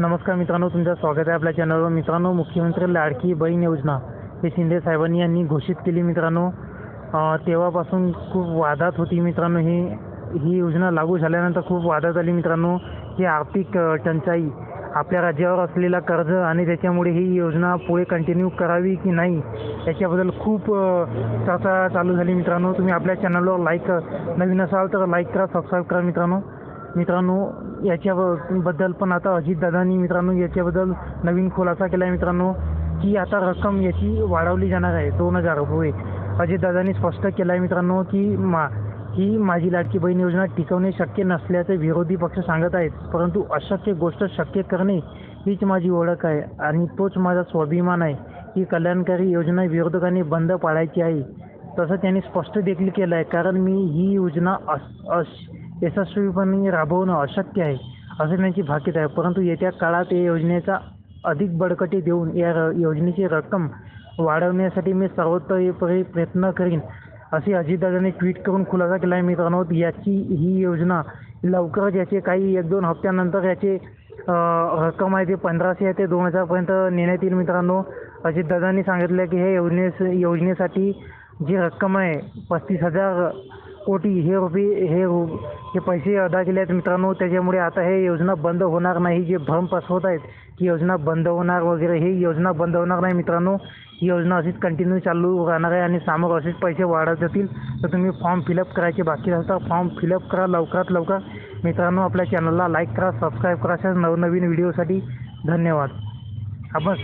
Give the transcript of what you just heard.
नमस्कार मित्रांनो तुमचं स्वागत आहे आपल्या चॅनलवर. मित्रांनो मुख्यमंत्री लाडकी बहीण योजना हे शिंदे साहेबांनी यांनी घोषित केली मित्रांनो. तेव्हापासून खूप वादात होती मित्रांनो ही. ही योजना लागू झाल्यानंतर खूप वादात आली मित्रांनो. ही आर्थिक टंचाई आपल्या राज्यावर असलेला कर्ज आणि त्याच्यामुळे ही योजना पुढे कंटिन्यू करावी की नाही याच्याबद्दल खूप चर्चा चालू झाली मित्रांनो. तुम्ही आपल्या चॅनलवर लाईक नवीन असाल तर लाईक करा सबस्क्राईब करा मित्रांनो. मित्रांनो याच्याबद्दल पण आता अजितदादांनी मित्रांनो याच्याबद्दल नवीन खुलासा केला आहे मित्रांनो की आता रक्कम याची वाढवली जाणार आहे दोन हजार रुपये. अजितदादांनी स्पष्ट केलं आहे मित्रांनो की मा ही माझी लाडकी बहीण योजना टिकवणे शक्य नसल्याचे विरोधी पक्ष सांगत आहेत परंतु अशक्य गोष्ट शक्य करणे हीच माझी ओळख आहे आणि तोच माझा स्वाभिमान आहे ही कल्याणकारी योजना विरोधकांनी बंद पाडायची आहे. तसं त्यांनी स्पष्ट देखील केलं आहे कारण मी ही योजना अस अश यशस्वीपणे राबवणं अशक्य आहे असे त्यांची भाकीत आहे. परंतु येत्या काळात या योजनेचा अधिक बळकटी देऊन या र- योजनेची रक्कम वाढवण्यासाठी मी सर्वोत्तरी प्रयत्न करीन असे अजितदादांनी ट्विट करून खुलासा केला आहे. मित्रांनो याची ही योजना लवकरच याचे काही एक दोन हप्त्यानंतर याचे रक्कम आहे ते पंधराशे आहे ते दोन हजारपर्यंत नेण्यात येईल. मित्रांनो अजितदादांनी सांगितलं की हे योजनेस योजनेसाठी जी रक्कम आहे पस्तीस हजार कोटी हे रुपये हे हे पैसे अदा केले आहेत मित्रांनो. त्याच्यामुळे आता हे योजना बंद होणार नाही. जे भ्रम पसरवत आहेत की योजना बंद होणार वगैरे. ही योजना बंद होणार नाही मित्रांनो. ही योजना अशीच कंटिन्यू चालू राहणार आहे आणि समोर असेच पैसे वाढत जातील. तर तुम्ही फॉर्म फिलअप करायचे बाकी असेल फॉर्म फिलअप करा लवकरात लवकर. मित्रांनो आपल्या चॅनलला लाईक करा सबस्क्राईब करा. अशा नवनवीन व्हिडिओसाठी धन्यवाद. आपण